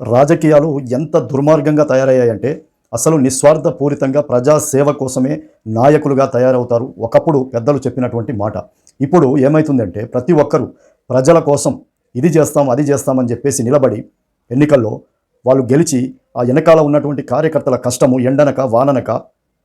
రాజకీయాలు ఎంత దుర్మార్గంగా తయారయ్యాయంటే అసలు నిస్వార్థపూరితంగా ప్రజాసేవ కోసమే నాయకులుగా తయారవుతారు ఒకప్పుడు పెద్దలు చెప్పినటువంటి మాట. ఇప్పుడు ఏమవుతుందంటే ప్రతి ఒక్కరూ ప్రజల కోసం ఇది చేస్తాం అది చేస్తామని చెప్పేసి నిలబడి ఎన్నికల్లో వాళ్ళు గెలిచి ఆ వెనకాల ఉన్నటువంటి కార్యకర్తల కష్టము ఎండనక వాననక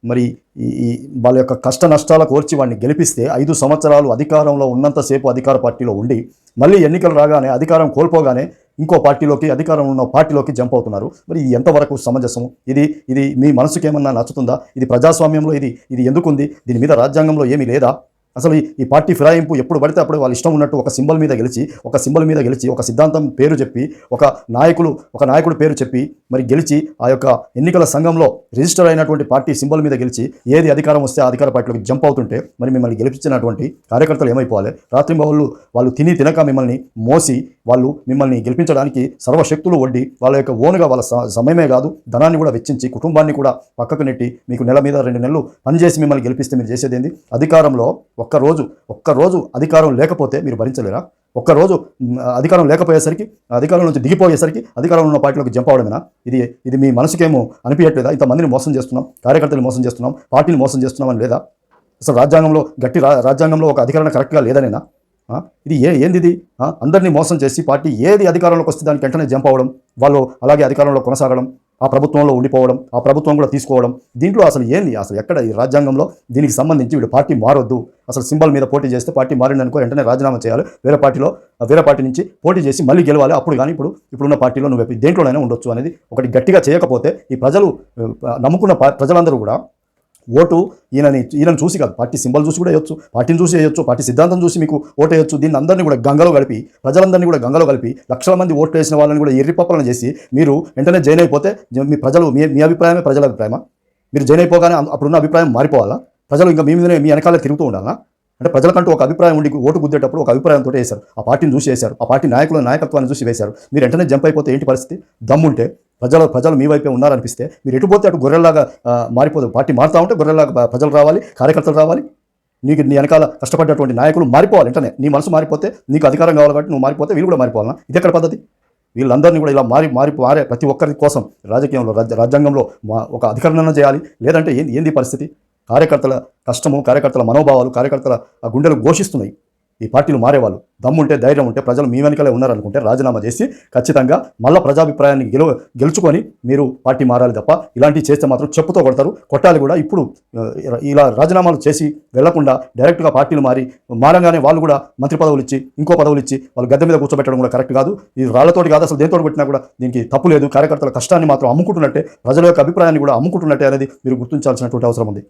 మరి ఈ ఈ వాళ్ళ యొక్క కష్ట నష్టాల కోర్చి వాడిని గెలిపిస్తే ఐదు సంవత్సరాలు అధికారంలో ఉన్నంతసేపు అధికార పార్టీలో ఉండి మళ్ళీ ఎన్నికలు రాగానే అధికారం కోల్పోగానే ఇంకో పార్టీలోకి అధికారం ఉన్న పార్టీలోకి జంప్ అవుతున్నారు. మరి ఇది ఎంతవరకు సమంజసం ఇది ఇది మీ మనసుకేమన్నా నచ్చుతుందా? ఇది ప్రజాస్వామ్యంలో ఇది ఇది ఎందుకుంది? దీని మీద రాజ్యాంగంలో ఏమీ లేదా? అసలు ఈ- పార్టీ ఫిరాయింపు ఎప్పుడు పడితే అప్పుడు వాళ్ళ ఇష్టం ఉన్నట్టు ఒక సింబల్ మీద గెలిచి ఒక సింబల్ మీద గెలిచి ఒక సిద్ధాంతం పేరు చెప్పి ఒక నాయకులు ఒక నాయకుడు పేరు చెప్పి మరి గెలిచి ఆ యొక్క ఎన్నికల సంఘంలో రిజిస్టర్ అయినటువంటి పార్టీ సింబల్ మీద గెలిచి ఏది అధికారం వస్తే ఆ అధికార పార్టీలోకి జంప్ అవుతుంటే మరి మిమ్మల్ని గెలిపించినటువంటి కార్యకర్తలు ఏమైపోవాలి? రాత్రి వాళ్ళు వాళ్ళు తిని తినక మిమ్మల్ని మోసి వాళ్ళు మిమ్మల్ని గెలిపించడానికి సర్వశక్తులు వడ్డి వాళ్ళ యొక్క ఓనుగా వాళ్ళ స- సమయమే కాదు ధనాన్ని కూడా వెచ్చించి కుటుంబాన్ని కూడా పక్కకు నెట్టి మీకు నెల మీద రెండు నెలలు పనిచేసి మిమ్మల్ని గెలిపిస్తే మీరు చేసేదేంది అధికారంలో ఒక్కరోజు ఒక్కరోజు అధికారం లేకపోతే మీరు భరించలేరా? ఒక్కరోజు అధికారం లేకపోయేసరికి అధికారం నుంచి దిగిపోయేసరికి అధికారంలో ఉన్న పార్టీలోకి జంప్ అవడమేనా ఇది ఇది మీ మనసుకేమో అనిపించట్లేదా ఇంతమందిని మోసం చేస్తున్నాం కార్యకర్తలు మోసం చేస్తున్నాం పార్టీని మోసం చేస్తున్నామని లేదా? అసలు రాజ్యాంగంలో గట్టి రా రాజ్యాంగంలో ఒక అధికారం కరెక్ట్గా లేదనేనా? ఇది ఏ ఏంది ఇది అందరినీ మోసం చేసి పార్టీ ఏది అధికారంలోకి వస్తే దానికి వెంటనే జంప్ అవ్వడం వాళ్ళు అలాగే అధికారంలో కొనసాగడం ఆ ప్రభుత్వంలో ఉండిపోవడం ఆ ప్రభుత్వం కూడా తీసుకోవడం. దీంట్లో అసలు ఏంది? అసలు ఎక్కడ ఈ రాజ్యాంగంలో దీనికి సంబంధించి వీడు పార్టీ మారొద్దు? అసలు సింబల్ మీద పోటీ చేస్తే పార్టీ మారింది అనుకో వెంటనే రాజీనామా చేయాలి. వేరే పార్టీలో వేరే పార్టీ నుంచి పోటీ చేసి మళ్ళీ గెలవాలి. అప్పుడు కానీ ఇప్పుడు ఇప్పుడున్న పార్టీలో నువ్వు దేంట్లోనైనా ఉండొచ్చు అనేది ఒకటి గట్టిగా చేయకపోతే ఈ ప్రజలు నమ్ముకున్న ప్రజలందరూ కూడా ఓటు ఈయనని ఈయనను చూసి కాదు పార్టీ సింబల్ చూసి కూడా వేయొచ్చు పార్టీని చూసి వేయొచ్చు పార్టీ సిద్ధాంతం చూసి మీకు ఓటు వేయొచ్చు దీన్ని అందరినీ కూడా గంగలో కలిపి ప్రజలందరినీ కూడా గంగలో కలిపి లక్షల మంది ఓట్లు వేసిన వాళ్ళని కూడా ఎర్రిపప్పలను చేసి మీరు వెంటనే జైన్ అయిపోతే మీ ప్రజలు మీ మీ అభిప్రాయమే ప్రజల అభిప్రాయమా? మీరు జైన్ అయిపోగానే అప్పుడున్న అభిప్రాయం మారిపోవాలా? ప్రజలు ఇంకా మీ మీదనే మీ వెనకాలే తిరుగుతూ ఉండాలా? అంటే ప్రజలకంటూ ఒక అభిప్రాయం ఉండి ఓటు గుద్దేటప్పుడు ఒక అభిప్రాయంతో వేశారు. ఆ పార్టీని చూసి వేశారు. ఆ పార్టీ నాయకుల నాయకత్వాన్ని చూసి వేశారు. మీరు వెంటనే జంప్ అయిపోతే ఏంటి పరిస్థితి? దమ్ముంటే ప్రజలు ప్రజలు మీ వైపే ఉన్నారనిపిస్తే మీరు ఎటు పోతే అటు గొర్రెల్లాగా మారిపోదు. పార్టీ మారుతా ఉంటే గొర్రెల్లాగా ప్రజలు రావాలి కార్యకర్తలు రావాలి. నీకు నీ వెనకాల కష్టపడ్డటువంటి నాయకులు మారిపోవాలి వెంటనే. నీ మనసు మారిపోతే నీకు అధికారం కావాలి కాబట్టి నువ్వు మారిపోతే వీళ్ళు కూడా మారిపోవాలన్నా ఇది ఎక్కడ పద్ధతి? వీళ్ళందరినీ కూడా ఇలా మారి మారి మారే ప్రతి ఒక్కరి కోసం రాజకీయంలో రాజ్య రాజ్యాంగంలో ఒక అధికరణ చేయాలి. లేదంటే ఏంది ఏంది పరిస్థితి? కార్యకర్తల కష్టము కార్యకర్తల మనోభావాలు కార్యకర్తల ఆ గుండెలు ఘోషిస్తున్నాయి. ఈ పార్టీలు మారేవాళ్ళు. దమ్ముంటే ధైర్యం ఉంటే ప్రజలు మీ వెనకలే ఉన్నారనుకుంటే రాజీనామా చేసి ఖచ్చితంగా మళ్ళీ ప్రజాభిప్రాయాన్ని గెలు గెలుచుకొని మీరు పార్టీ మారాలి తప్ప ఇలాంటివి చేస్తే మాత్రం చెప్పుతో కొడతారు. కొట్టాలి కూడా. ఇప్పుడు ఇలా రాజీనామాలు చేసి వెళ్ళకుండా డైరెక్ట్గా పార్టీలు మారి మారంగానే వాళ్ళు కూడా మంత్రి పదవులు ఇచ్చి ఇంకో పదవులు ఇచ్చి వాళ్ళు గద్దె మీద కూర్చోబెట్టడం కూడా కరెక్ట్ కాదు. ఇది రాళ్ళతోటి కాదు అసలు దేంతో పెట్టినా కూడా దీనికి తప్పు లేదు. కార్యకర్తల కష్టాన్ని మాత్రం అమ్ముకుంటున్నట్టే ప్రజల యొక్క అభిప్రాయాన్ని కూడా అమ్ముకుంటున్నట్టే అనేది మీరు గుర్తించాల్సినటువంటి అవసరం ఉంది.